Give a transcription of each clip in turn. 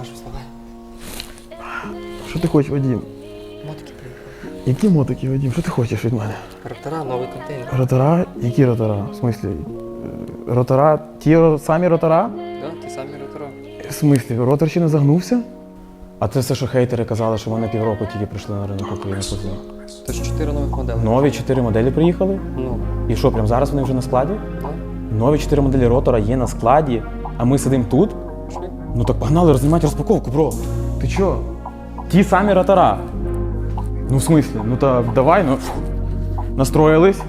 Давай щось. Що ти хочеш, Вадім? Мотики приїхали. Які мотики, Вадім? Що ти хочеш від мене? Ротора, новий контейнер. Ротора? Які ротора? В смислі? е, Ротора? Ті ро- самі ротора? Да, ті самі ротора. В смислі, ротор ще не загнувся? А це все, що хейтери казали, що вони півроку тільки прийшли на ринок України. купили. Це чотири нових моделі. Нові чотири моделі приїхали. Ну, І що, прямо зараз вони вже на складі? так. Нові чотири моделі ротора є на складі, а ми сидимо тут. Ну так погнали рознімати розпаковку, бро. Ти чо? Ті самі ротора. Ну, в смислі? Ну та давай, ну. Настроїлись.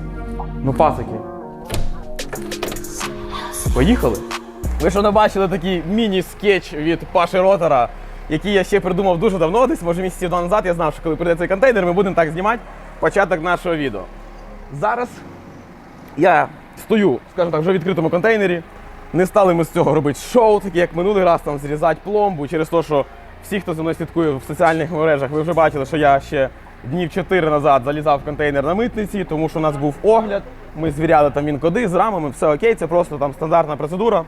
Ну, пасики. Поїхали. Ви що не бачили такий міні-скетч від Паші Ротора, який я ще придумав дуже давно, десь може місяців два назад. Я знав, що коли прийде цей контейнер, ми будемо так знімати початок нашого відео. Зараз я стою, скажімо так, вже в відкритому контейнері. Не стали ми з цього робити шоу, таке як минулий раз там зрізати пломбу через те, що всі, хто зі мною слідкує в соціальних мережах, ви вже бачили, що я ще днів 4 назад залізав в контейнер на митниці, тому що у нас був огляд. Ми звіряли там він коди з рамами, все окей, це просто там стандартна процедура.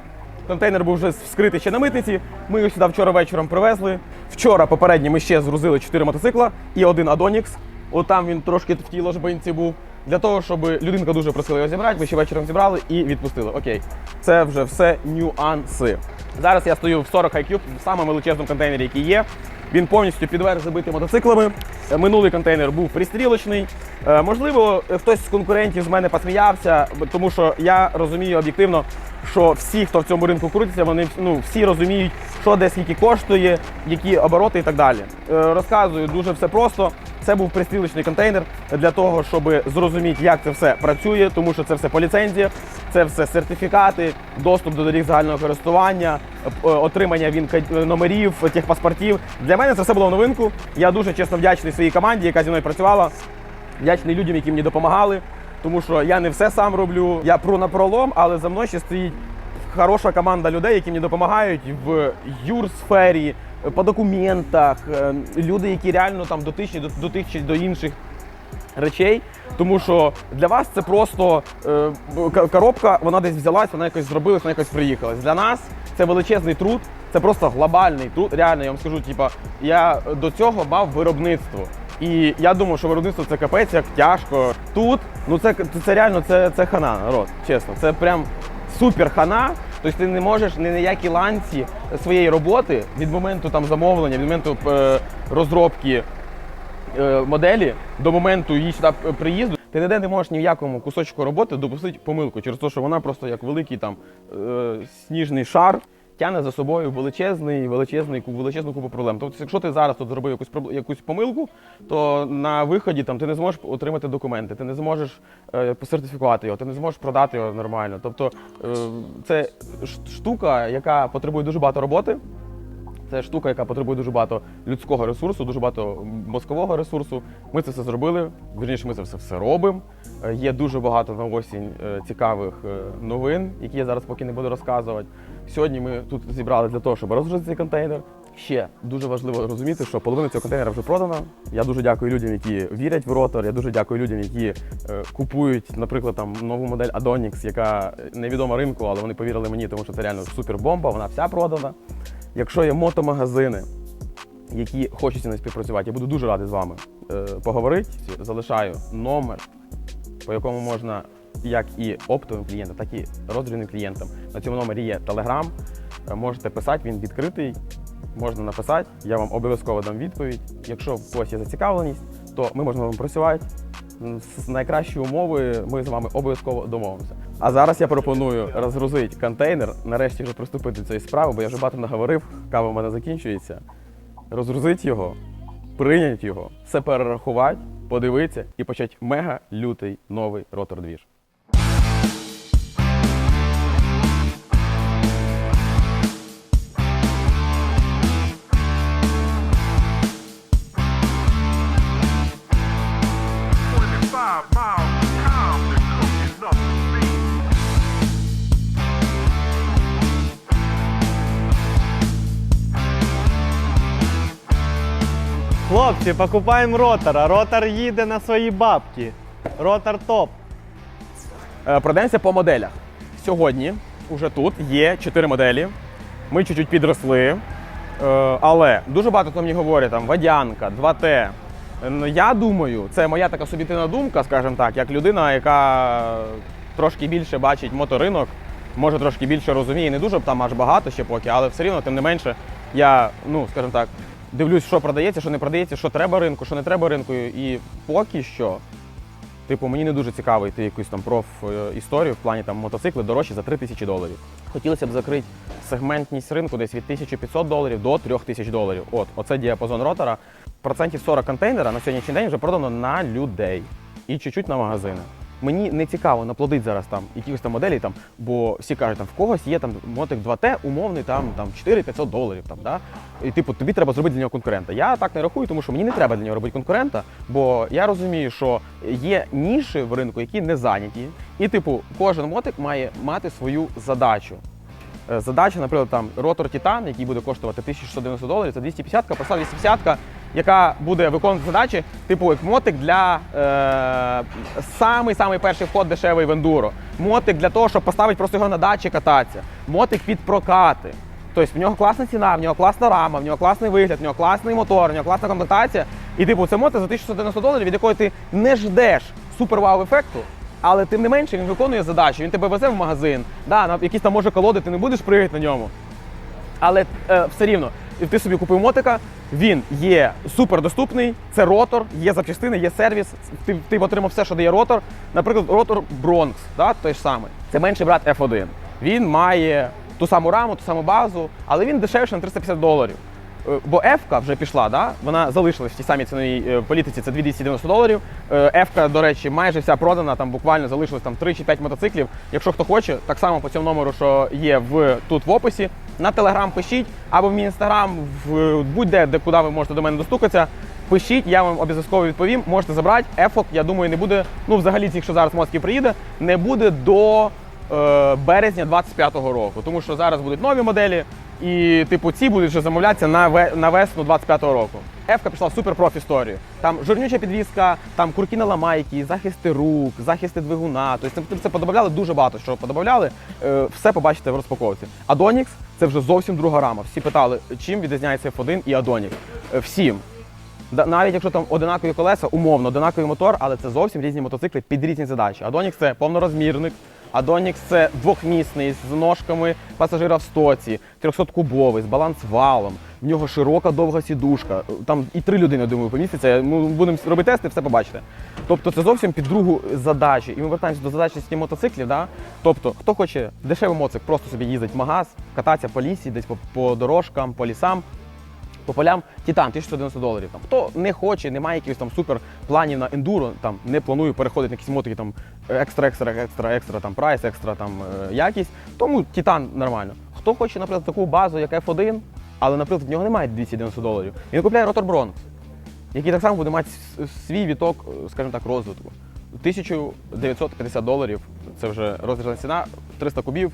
Контейнер був вже вскритий ще на митниці. Ми його сюди вчора вечором привезли. Вчора попередньо ми ще згрузили 4 мотоцикла і один Адонікс. Отам він трошки в тій ложбинці був. Для того, щоб людинка дуже просила його зібрати, ми ще вечором зібрали і відпустили. Окей, це вже все нюанси. Зараз я стою в 40 IQ, в самому величезному контейнері, який є. Він повністю підверх забитий мотоциклами. Е, Минулий контейнер був пристрілочний. Е, Можливо, хтось з конкурентів з мене посміявся, тому що я розумію об'єктивно, що всі, хто в цьому ринку крутиться, вони ну, всі розуміють, що де скільки коштує, які обороти і так далі. Е, Розказую дуже все просто. Це був пристрілочний контейнер для того, щоб зрозуміти, як це все працює, тому що це все по ліцензіях, це все сертифікати, доступ до доріг загального користування, е, отримання він номерів, техпаспортів. Для мене це все було новинку. Я дуже чесно вдячний своїй команді, яка зі мною працювала. Вдячний людям, які мені допомагали, тому що я не все сам роблю. Я про напролом, але за мною ще стоїть хороша команда людей, які мені допомагають в юрсфері, по документах, е, люди, які реально там дотичні до, до тих чи до інших речей. Тому що для вас це просто е, коробка, вона десь взялась, вона якось зробилась, вона якось приїхалась. Для нас це величезний труд, це просто глобальний труд. Реально, я вам скажу, типа, я до цього мав виробництво. І я думав, що виробництво це капець, як тяжко. Тут, ну це, це реально це, це хана, народ, чесно. Це прям супер хана. Тобто ти не можеш ні на які ланці своєї роботи від моменту там замовлення, від моменту е, розробки е, моделі до моменту її сюди приїзду, ти ніде не можеш ні в якому кусочку роботи допустити помилку через те, що вона просто як великий там е, сніжний шар. Тягне за собою величезний, величезний величезну купу проблем. Тобто, якщо ти зараз тут зробив якусь якусь помилку, то на виході там ти не зможеш отримати документи, ти не зможеш е, посертифікувати його, ти не зможеш продати його нормально. Тобто е, це штука, яка потребує дуже багато роботи. Це штука, яка потребує дуже багато людського ресурсу, дуже багато мозкового ресурсу. Ми це все зробили. Вірніше, ми це все, все робимо. Е, Є дуже багато на осінь е, цікавих е, новин, які я зараз поки не буду розказувати. Сьогодні ми тут зібрали для того, щоб розгрузити цей контейнер. Ще дуже важливо розуміти, що половина цього контейнера вже продана. Я дуже дякую людям, які вірять в ротор. Я дуже дякую людям, які е, купують, наприклад, там нову модель Adonix, яка невідома ринку, але вони повірили мені, тому що це реально супербомба. Вона вся продана. Якщо є мотомагазини, які хочуть мною співпрацювати, я буду дуже радий з вами е, поговорити. Залишаю номер, по якому можна як і оптовим клієнтам, так і роздрібним клієнтам. На цьому номері є Telegram. Е, Можете писати, він відкритий. Можна написати, я вам обов'язково дам відповідь. Якщо в когось є зацікавленість, то ми можемо вам працювати. З найкращі умови ми з вами обов'язково домовимося. А зараз я пропоную розгрузити контейнер, нарешті вже приступити до цієї справи, бо я вже багато наговорив, кава в мене закінчується. Розгрузити його, прийняти його, все перерахувати, подивитися і почати мега лютий новий ротор двіж. Хлопці, покупаємо ротора. Ротор їде на свої бабки. Ротор топ. Е, Пройдемося по моделях. Сьогодні уже тут є чотири моделі. Ми чуть-чуть підросли. Е, але дуже багато хто мені говорить, там Водянка, 2Т. Ну, Я думаю, це моя така суб'єктивна думка, скажімо так, як людина, яка трошки більше бачить моторинок, може трошки більше розуміє, не дуже там аж багато ще поки, але все рівно, тим не менше, я, ну, скажімо так, дивлюсь, що продається, що не продається, що треба ринку, що не треба ринку. І поки що, типу, мені не дуже цікаво йти якусь там проф е, в плані там мотоцикли дорожчі за 3 тисячі доларів. Хотілося б закрити сегментність ринку десь від 1500 доларів до 3000 доларів. От, оце діапазон ротора. Процентів 40 контейнера на сьогоднішній день вже продано на людей і чуть-чуть на магазини. Мені не цікаво наплодити зараз там якихось там моделей, там, бо всі кажуть, там в когось є там мотик 2T, умовний там, там 4-500 доларів. Там, да? І типу, тобі треба зробити для нього конкурента. Я так не рахую, тому що мені не треба для нього робити конкурента, бо я розумію, що є ніші в ринку, які не зайняті. І, типу, кожен мотик має мати свою задачу. Е, Задача, наприклад, там ротор Титан, який буде коштувати 1690 доларів, це 250 ка пройшла 250 яка буде виконувати задачі, типу як мотик для е, самий самий перший вход дешевий в ендуро. Мотик для того, щоб поставити просто його на дачі кататися. Мотик під прокати. Тобто в нього класна ціна, в нього класна рама, в нього класний вигляд, в нього класний мотор, в нього класна комплектація. І типу, це мотик за 1190 доларів, від якої ти не ждеш супер вау ефекту. Але тим не менше він виконує задачу, він тебе везе в магазин, да, на якісь там може колоди, ти не будеш пригати на ньому. Але е, все рівно, ти собі купив мотика, він є супер доступний, це ротор, є запчастини, є сервіс. Ти, ти отримав все, що дає ротор. Наприклад, ротор Bronx, да, той ж самий. Це менший брат F1. Він має ту саму раму, ту саму базу, але він дешевше на 350 доларів. Е, Бо F вже пішла, да? вона залишилась в тій самій ціновій е, політиці, це 290 доларів. F, до речі, майже вся продана, там буквально залишилось там 3 чи 5 мотоциклів. Якщо хто хоче, так само по цьому номеру, що є в, тут в описі, на телеграм пишіть, або в мій інстаграм, в будь-де, де куди ви можете до мене достукатися. Пишіть, я вам обов'язково відповім. Можете забрати. Ефок, я думаю, не буде. Ну, взагалі, якщо зараз Москві приїде, не буде до е, березня 25-го року. Тому що зараз будуть нові моделі, і типу ці будуть вже замовлятися на, ве- на весну 25-го року. Ефка пішла супер проф історію. Там жирнюча підвізка, там курки на ламайки, захисти рук, захисти двигуна. Тобто це подобавляли дуже багато, що подобавляли. Е, все побачите в розпаковці. Адонікс це вже зовсім друга рама. Всі питали, чим відрізняється F1 і Адонікс. Е, всім. Навіть якщо там одинакові колеса, умовно, одинаковий мотор, але це зовсім різні мотоцикли під різні задачі. Адонікс це повнорозмірник, Адонікс це двохмісний з ножками пасажира в стоці, 300-кубовий, з балансвалом. В нього широка довга сідушка. Там і три людини, думаю, поміститься. Ми будемо робити тести, все побачите. Тобто це зовсім під другу задачу. І ми вертаємося до задачності мотоциклів. Да? Тобто, хто хоче дешевий моцик, просто собі їздить в магаз, кататися по лісі, десь по, по дорожкам, по лісам по полям Титан 1190 доларів. Там хто не хоче, не має якихось там супер планів на ендуро, там не планує переходити на якісь мотики там екстра, екстра, екстра, екстра там прайс, екстра там е, якість. Тому Титан нормально. Хто хоче, наприклад, таку базу, як F1, але, наприклад, в нього немає 290 доларів. Він купляє ротор Bronx, який так само буде мати свій віток, е, скажімо так, розвитку. 1950 доларів це вже розрізана ціна, 300 кубів,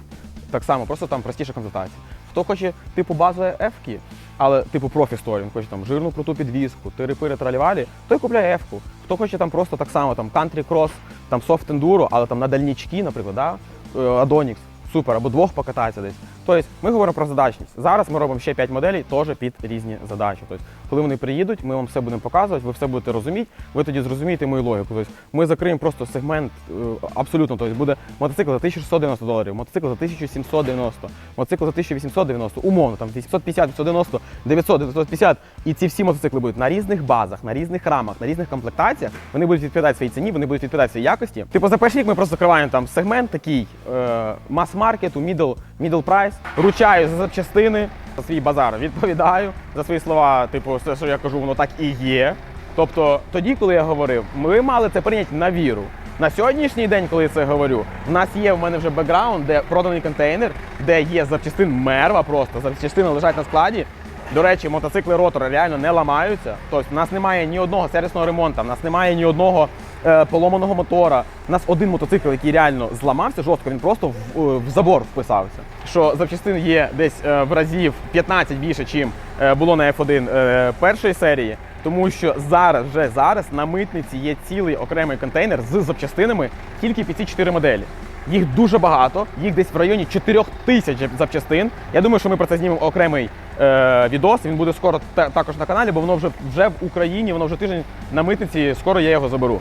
так само, просто там простіша комплектація. Хто хоче типу базової F-ки, але типу профі сторі, він хоче там жирну круту підвіску, тири-пири тралівалі, той купляє F-ку. Хто хоче там просто так само, там country cross, там soft enduro, але там на дальнічки, наприклад, да? е, Adonix, супер, або двох покататися десь. Тобто ми говоримо про задачність. Зараз ми робимо ще 5 моделей, теж під різні задачі. Тобто, коли вони приїдуть, ми вам все будемо показувати, ви все будете розуміти, ви тоді зрозумієте мою логіку. Тобто, ми закриємо просто сегмент е, абсолютно. Тобто буде мотоцикл за 1690 доларів, мотоцикл за 1790, мотоцикл за 1890, умовно, там 850, 890, 900, 950. І ці всі мотоцикли будуть на різних базах, на різних рамах, на різних комплектаціях. Вони будуть відповідати своїй ціні, вони будуть відповідати своїй якості. Типу за перший рік ми просто закриваємо там сегмент такий е, мас-маркету, middle, middle price. Ручаю за запчастини, за свій базар відповідаю за свої слова. Типу, все, що я кажу, воно так і є. Тобто, тоді, коли я говорив, ми мали це прийняти на віру. На сьогоднішній день, коли я це говорю, в нас є в мене вже бекграунд, де проданий контейнер, де є запчастин мерва просто, запчастини лежать на складі. До речі, мотоцикли ротора реально не ламаються. Тобто, в нас немає ні одного сервісного ремонту, в нас немає ні одного поломаного мотора. У нас один мотоцикл, який реально зламався жорстко, він просто в, е, в забор вписався. Що запчастин є десь е, в разів 15 більше, чим е, було на F1 е, першої серії. Тому що зараз, вже зараз на митниці є цілий окремий контейнер з запчастинами тільки під ці чотири моделі. Їх дуже багато, їх десь в районі 4 тисяч запчастин. Я думаю, що ми про це знімемо окремий е, відос. Він буде скоро та- також на каналі, бо воно вже, вже в Україні, воно вже тиждень на митниці. Скоро я його заберу.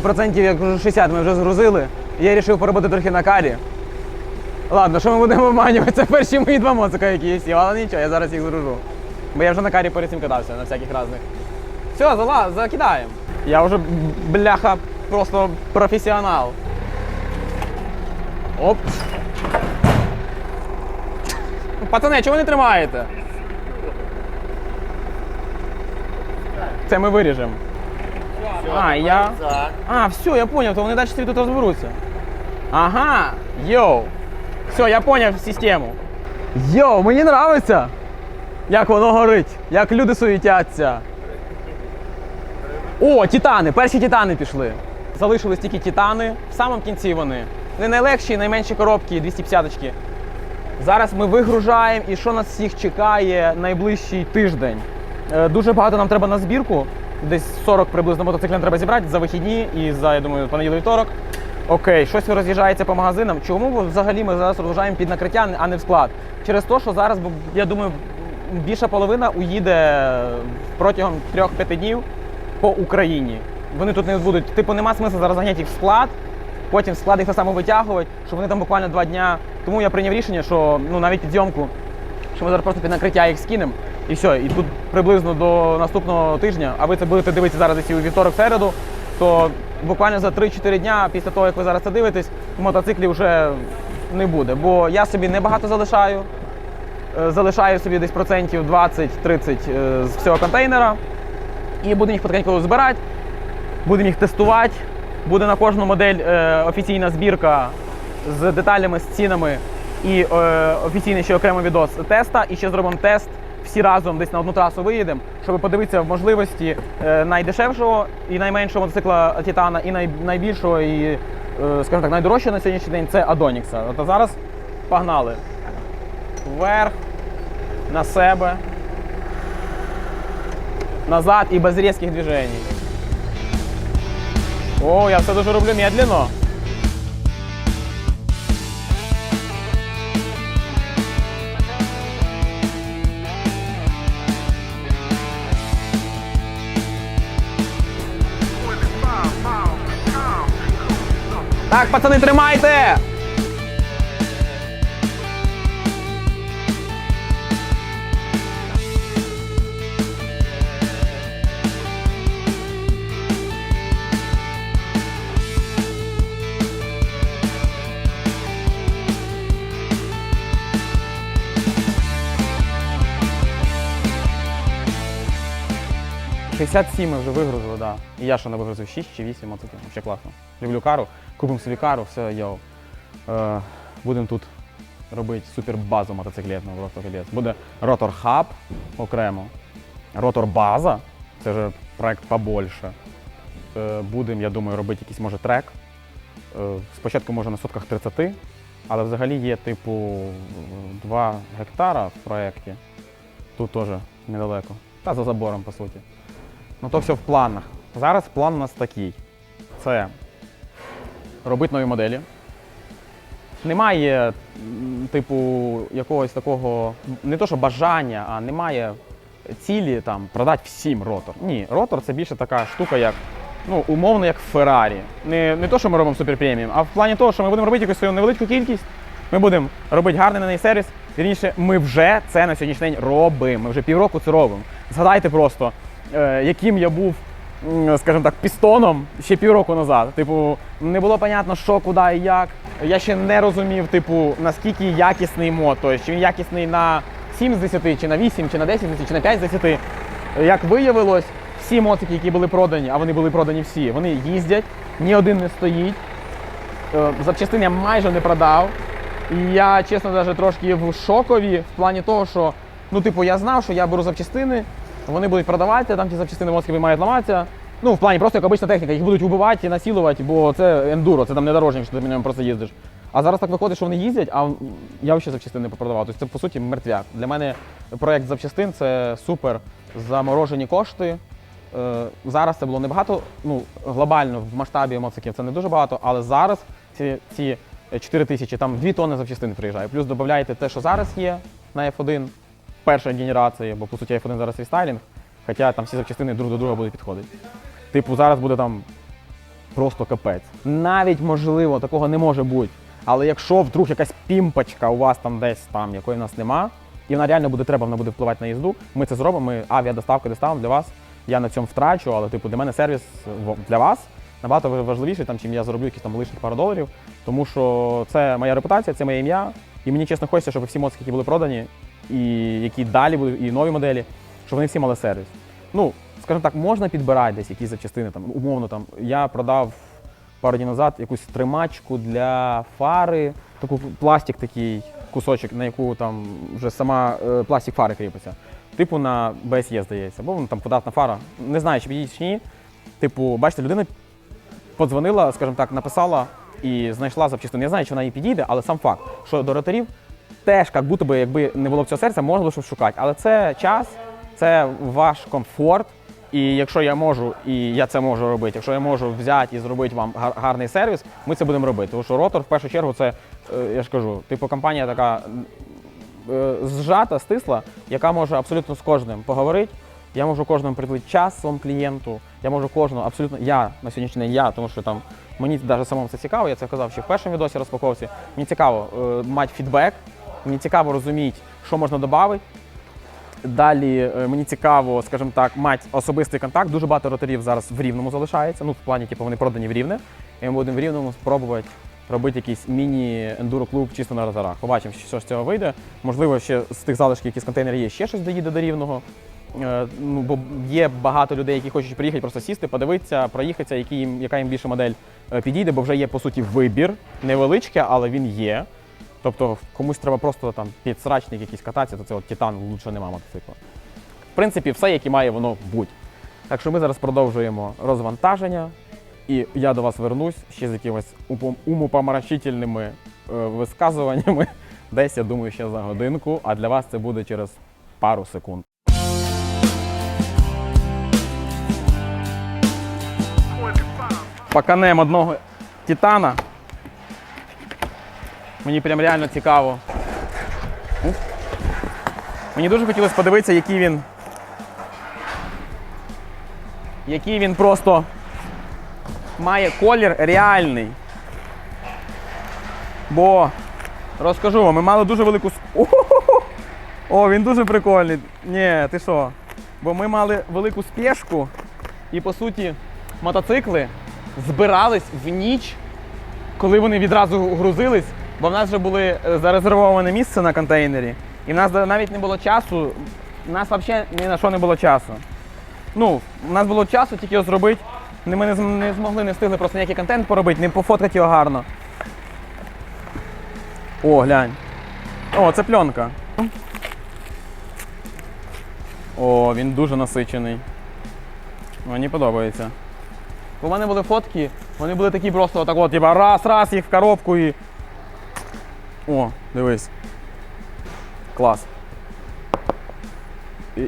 Процентів як вже 60 ми вже згрузили. Я вирішив поработати трохи на карі. Ладно, що ми будемо обманювати? Це перші мої два моцика, які є, сів, але нічого, я зараз їх згружу. Бо я вже на карі перед цим катався на всяких різних. Все, зала, закидаємо. Я вже бляха просто професіонал. Оп. Пацани, чого ви не тримаєте? Це ми виріжемо. А, я. А, все, я понял, то вони далі тут розберуться. Ага, йоу. Все, я поняв систему. Йоу, мені подобається, як воно горить, як люди суетяться. О, титани, перші титани пішли. Залишились тільки титани. В самому кінці вони. Не найлегші, найменші коробки, 250-очки. Зараз ми вигружаємо і що нас всіх чекає найближчий тиждень. Е, Дуже багато нам треба на збірку. Десь 40 приблизно мотоциклів треба зібрати за вихідні і за, я думаю, понеділок вівторок. Окей, щось роз'їжджається по магазинам. Чому взагалі ми зараз розгружаємо під накриття, а не в склад? Через те, що зараз, я думаю, більша половина уїде протягом 3-5 днів по Україні. Вони тут не будуть. Типу, нема смислу зараз заняти їх в склад, потім в склад їх само витягувати, щоб вони там буквально два дня. Тому я прийняв рішення, що ну навіть під зйомку, що ми зараз просто під накриття їх скинемо. І все, і тут приблизно до наступного тижня, а ви це будете дивитися зараз у вівторок середу, то буквально за 3-4 дня після того, як ви зараз це дивитесь, мотоциклів вже не буде. Бо я собі небагато залишаю. Е, Залишаю собі десь процентів 20-30 е, з всього контейнера. І будемо їх потихеньку збирати, будемо їх тестувати. Буде на кожну модель е, офіційна збірка з деталями, з цінами і офіційний ще окремий відос теста. І ще зробимо тест всі разом десь на одну трасу виїдемо, щоб подивитися в можливості е, найдешевшого і найменшого мотоцикла Титана, і най, найбільшого, і, е, скажімо так, найдорожчого на сьогоднішній день це Адонікса. А зараз погнали. Вверх, на себе, назад і без різких движень. О, я все дуже роблю медленно. Так, пацани, тримайте! Шістдесят сім ми вже вигрузили, да. І я що не вигрузив 6 чи 8 мотоциклів. Ще класно. Люблю кару. Купимо собі кару, все, йоу. Е, будемо тут робити супер базу мотоциклетну просто капець. Буде ротор хаб окремо, ротор база, це вже проект побольше. Е, будемо, я думаю, робити якийсь може трек. Е, спочатку може на сотках 30, але взагалі є типу 2 гектара в проєкті. Тут теж недалеко. Та за забором, по суті. Ну то все в планах. Зараз план у нас такий: це робити нові моделі. Немає, типу, якогось такого, не то що бажання, а немає цілі там продати всім ротор. Ні, ротор це більше така штука, як ну, умовно, як Феррарі. Не, не то, що ми робимо супер преміум, а в плані того, що ми будемо робити якусь свою невеличку кількість, ми будемо робити гарний на неї сервіс. Вірніше, ми вже це на сьогоднішній день робимо. Ми вже півроку це робимо. Згадайте просто, яким я був, скажімо так, пістоном ще півроку назад. Типу, не було понятно, що, куди і як. Я ще не розумів, типу, наскільки якісний мод, тобто, чи він якісний на 7 з 10, чи на 8, чи на 10 з 10, чи на 5 з 10. Як виявилось, всі мотики, які були продані, а вони були продані всі, вони їздять, ні один не стоїть. Е, Запчастин я майже не продав. І я, чесно, навіть трошки в шокові в плані того, що Ну, типу, я знав, що я беру запчастини, вони будуть продаватися, там ті запчастини мозки мають ламатися. Ну, в плані просто як обична техніка, їх будуть убивати і насилувати, бо це ендуро, це там не дорожник, що ти на ньому просто їздиш. А зараз так виходить, що вони їздять, а я ще запчастин не попродавав. Тобто це по суті мертвяк. Для мене проект запчастин це супер заморожені кошти. Е, зараз це було небагато, ну глобально в масштабі моциків це не дуже багато, але зараз ці, ці 4 тисячі, там 2 тонни запчастин приїжджає. Плюс додаєте те, що зараз є на F1 першої генерації, бо по суті F1 зараз рестайлінг, хоча там всі запчастини друг до друга будуть підходити. Типу, зараз буде там просто капець. Навіть можливо, такого не може бути. Але якщо вдруг якась пімпочка у вас там десь там, якої в нас нема, і вона реально буде треба, вона буде впливати на їзду, ми це зробимо. Ми авіадоставку доставимо для вас. Я на цьому втрачу, але типу для мене сервіс для вас набагато важливіший, там, чим я зароблю якісь там лишніх пару доларів. Тому що це моя репутація, це моє ім'я. І мені чесно хочеться, щоб всі моцики, які були продані, і які далі будуть, і нові моделі, щоб вони всі мали сервіс. Ну, скажімо так, можна підбирати десь якісь запчастини, там, умовно там. Я продав пару днів назад якусь тримачку для фари, таку пластик такий кусочок, на яку там вже сама е, пластик фари кріпиться. Типу на BSE, здається, бо воно там квадратна фара. Не знаю, чи підійде чи ні. Типу, бачите, людина подзвонила, скажімо так, написала і знайшла запчастину. Я знаю, чи вона їй підійде, але сам факт, що до роторів теж, як будто би, якби не було б цього серця, можна було щось шукати. Але це час, це ваш комфорт. І якщо я можу, і я це можу робити, якщо я можу взяти і зробити вам гарний сервіс, ми це будемо робити. Тому що ротор в першу чергу це, е, я ж кажу, типу компанія така е, зжата, стисла, яка може абсолютно з кожним поговорити. Я можу кожному приділити час своєму клієнту. Я можу кожного абсолютно я на сьогоднішній день я, тому що там мені навіть самому це цікаво. Я це казав ще в першому відосі розпаковці. Мені цікаво е, мати фідбек, мені цікаво розуміти, що можна додати. Далі е, мені цікаво, скажімо так, мати особистий контакт. Дуже багато роторів зараз в рівному залишається. Ну, в плані, типу, вони продані в рівне. І ми будемо в рівному спробувати робити якийсь міні-ендуро-клуб чисто на роторах. Побачимо, що з цього вийде. Можливо, ще з тих залишків, які з контейнерів є, ще щось доїде до рівного. Е, Ну, бо є багато людей, які хочуть приїхати, просто сісти, подивитися, проїхатися, які їм, яка їм більше модель е, підійде, бо вже є по суті вибір. Невеличкий, але він є. Тобто комусь треба просто там підсрачник якийсь кататися, то це от Титан лучше нема мотоцикла. В принципі, все, яке має воно бути. Так що ми зараз продовжуємо розвантаження, і я до вас вернусь ще з якимось упом- умопомрачительними е, висказуваннями. Десь, я думаю, ще за годинку, а для вас це буде через пару секунд. 25. Паканем одного Титана. Мені прям реально цікаво. Мені дуже хотілося подивитися, який він. Який він просто має колір реальний. Бо розкажу вам, ми мали дуже велику. О, він дуже прикольний. Ні, ти що? Бо ми мали велику спешку і по суті мотоцикли збирались в ніч, коли вони відразу грузились, бо в нас вже були е, зарезервоване місце на контейнері, і в нас навіть не було часу, у нас взагалі ні на що не було часу. Ну, у нас було часу тільки його зробити. Ми не, змогли, не встигли просто ніякий контент поробити, не пофоткати його гарно. О, глянь. О, це пленка. О, він дуже насичений. Мені подобається. У мене були фотки, вони були такі просто отак от, типа раз, раз їх в коробку і. О, дивись. Клас.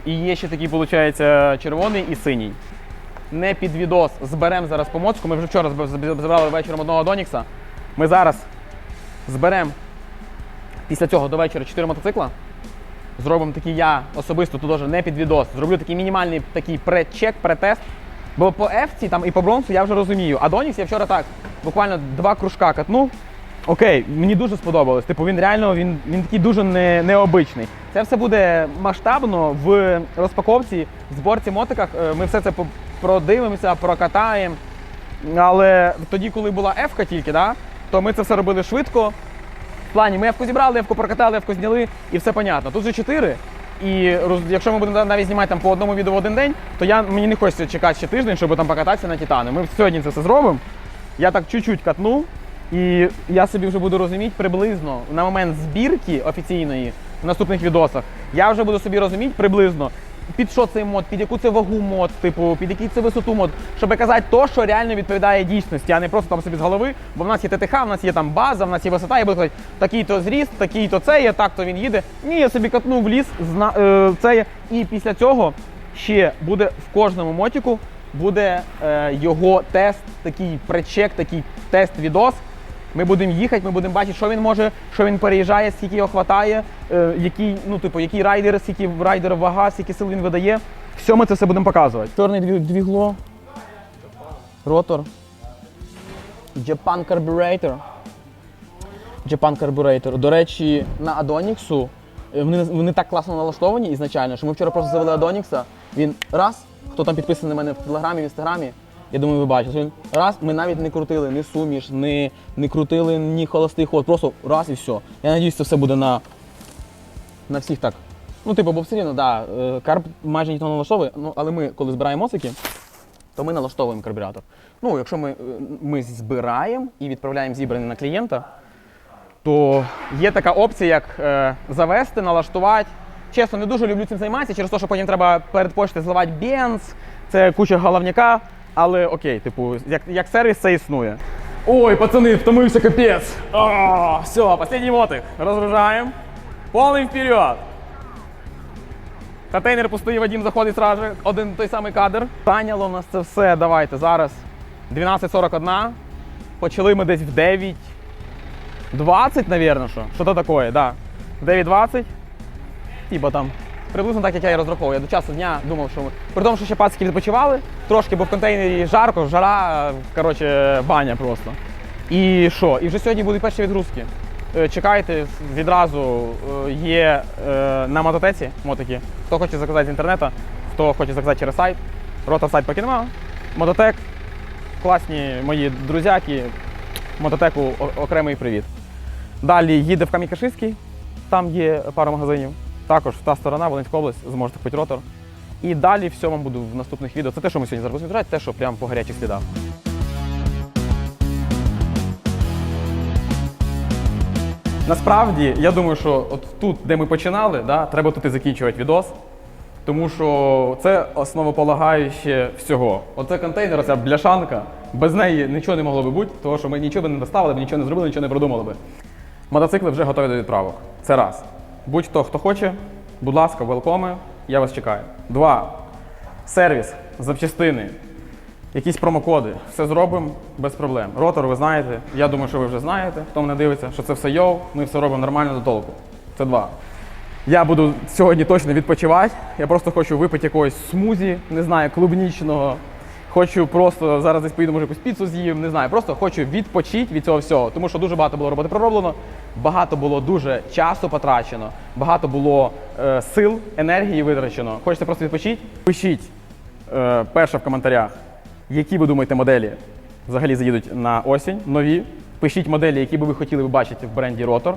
І- є ще такий, виходить, червоний і синій. Не під відос. Зберемо зараз помочку. Ми вже вчора забрали вечором одного Донікса. Ми зараз зберемо після цього до вечора 4 мотоцикла. Зробимо такий я особисто тут теж не під відос. Зроблю такий мінімальний такий предчек, претест. Бо по Ефці там і по бронзу я вже розумію. А Донікс я вчора так буквально два кружка катнув. Окей, мені дуже сподобалось. Типу він реально він, він такий дуже не, необичний. Це все буде масштабно в розпаковці, в зборці мотиках. Е, Ми все це продивимося, прокатаємо. Але тоді, коли була Ефка тільки, да, то ми це все робили швидко. В плані, ми Ефку зібрали, Ефку прокатали, Ефку зняли, і все понятно. Тут же 4. І якщо ми будемо навіть знімати там по одному відео в один день, то я, мені не хочеться чекати ще тиждень, щоб там покататися на Титани. Ми сьогодні це все зробимо. Я так чуть-чуть катну, і я собі вже буду розуміти приблизно на момент збірки офіційної, в наступних відосах, я вже буду собі розуміти приблизно, під що цей мод, під яку це вагу мод, типу, під який це висоту мод, щоб казати то, що реально відповідає дійсності, а не просто там собі з голови. Бо в нас є ТТХ, в нас є там база, в нас є висота, я буду казати, такий-то зріст, такий-то це є, так-то він їде. Ні, я собі катнув в ліс, зна, е, це є. І після цього ще буде в кожному мотіку буде е, його тест, такий пречек, такий тест-відос. Ми будемо їхати, ми будемо бачити, що він може, що він переїжджає, скільки його хватає, е, який, ну, типу, який райдер, скільки райдер вага, скільки сил він видає. Все ми це все будемо показувати. Дві- двігло, ротор, Japan Carburetor. Japan Carburetor. До речі, на Adonix вони, вони так класно налаштовані ізначально, що ми вчора просто завели Adonix, він раз, хто там підписаний на мене в телеграмі, в інстаграмі, я думаю, ви бачите. Раз, ми навіть не крутили ні суміш, ні, не крутили ні холостий ход. Просто раз і все. Я сподіваюся, це все буде на, на всіх так. Ну, типу, бо все рівно, да, е, карб майже ніхто не налаштовує, ну, але ми, коли збираємо моцики, то ми налаштовуємо карбюратор. Ну, якщо ми, е, ми збираємо і відправляємо зібраний на клієнта, то є така опція, як е, завести, налаштувати. Чесно, не дуже люблю цим займатися, через те, що потім треба перед поштою зливати бенз, це куча головняка. Але окей, типу, як, як сервіс це існує. Ой, пацани, втомився капець. Все, останній мотик. Розгружаємо. Повний вперед. Контейнер пустий, Вадим заходить сразу, один той самий кадр. Зайняло у нас це все. Давайте зараз 12.41. Почали ми десь в 9. 20, наверное, що. Що то таке, да. 9.20. Типа там. Приблизно так, як я і розраховував. Я до часу дня думав, що ми. При тому, що ще пацики відпочивали, трошки, бо в контейнері жарко, жара, коротше, баня просто. І що? І вже сьогодні будуть перші відгрузки. Е, Чекайте, відразу е, є е, на мототеці мотики. Хто хоче заказати з інтернету, хто хоче заказати через сайт. Рота сайт поки нема. Мототек. Класні мої друзяки. Мототеку окремий привіт. Далі їде в Кам'якашиський, там є пара магазинів. Також та сторона, Волинська область, зможете купити ротор. І далі все вам буду в наступних відео. Це те, що ми сьогодні зараз будемо те, що прямо по гарячих слідах. Насправді, я думаю, що от тут, де ми починали, да, треба тут і закінчувати відос. Тому що це основополагаюче всього. Оце контейнер, ця бляшанка, без неї нічого не могло би бути, тому що ми нічого би не доставили, б, нічого не зробили, нічого не придумали би. Мотоцикли вже готові до відправок. Це раз. Будь-хто, хто хоче, будь ласка, велкоми, я вас чекаю. Два. Сервіс, запчастини, якісь промокоди. Все зробимо без проблем. Ротор, ви знаєте. Я думаю, що ви вже знаєте, хто мене дивиться, що це все йоу, ми все робимо нормально до толку. Це два. Я буду сьогодні точно відпочивати. Я просто хочу випити якогось смузі, не знаю, клубнічного. Хочу просто зараз десь поїду, може якусь піцу з'їм, не знаю. Просто хочу відпочити від цього всього. Тому що дуже багато було роботи пророблено, багато було дуже часу потрачено, багато було е, сил, енергії витрачено. Хочете просто відпочити? Пишіть е, перше в коментарях, які ви думаєте моделі взагалі заїдуть на осінь, нові. Пишіть моделі, які би ви хотіли бачити в бренді Rotor.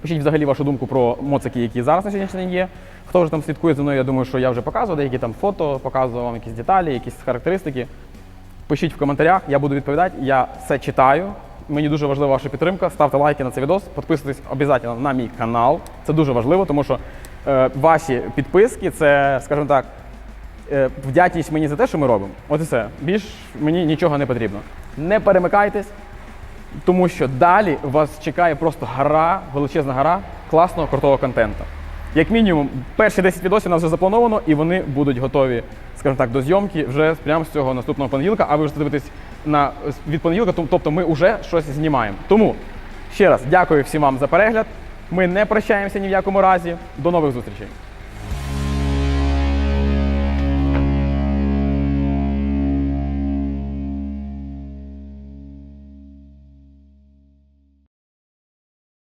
Пишіть взагалі вашу думку про моцики, які зараз на сьогоднішній день є. Хто вже там слідкує за мною, я думаю, що я вже показував деякі там фото, показував вам якісь деталі, якісь характеристики. Пишіть в коментарях, я буду відповідати. Я все читаю. Мені дуже важлива ваша підтримка. Ставте лайки на цей відос, підписуйтесь обов'язково на мій канал. Це дуже важливо, тому що е, ваші підписки це, скажімо так, е, вдячність мені за те, що ми робимо. От і все. Більш мені нічого не потрібно. Не перемикайтесь, тому що далі вас чекає просто гора, величезна гора класного крутого контенту. Як мінімум, перші 10 відосів у нас вже заплановано, і вони будуть готові, скажімо так, до зйомки вже прямо з цього наступного понеділка. А ви вже дивитесь на від понеділка, тобто ми вже щось знімаємо. Тому ще раз дякую всім вам за перегляд. Ми не прощаємося ні в якому разі. До нових зустрічей.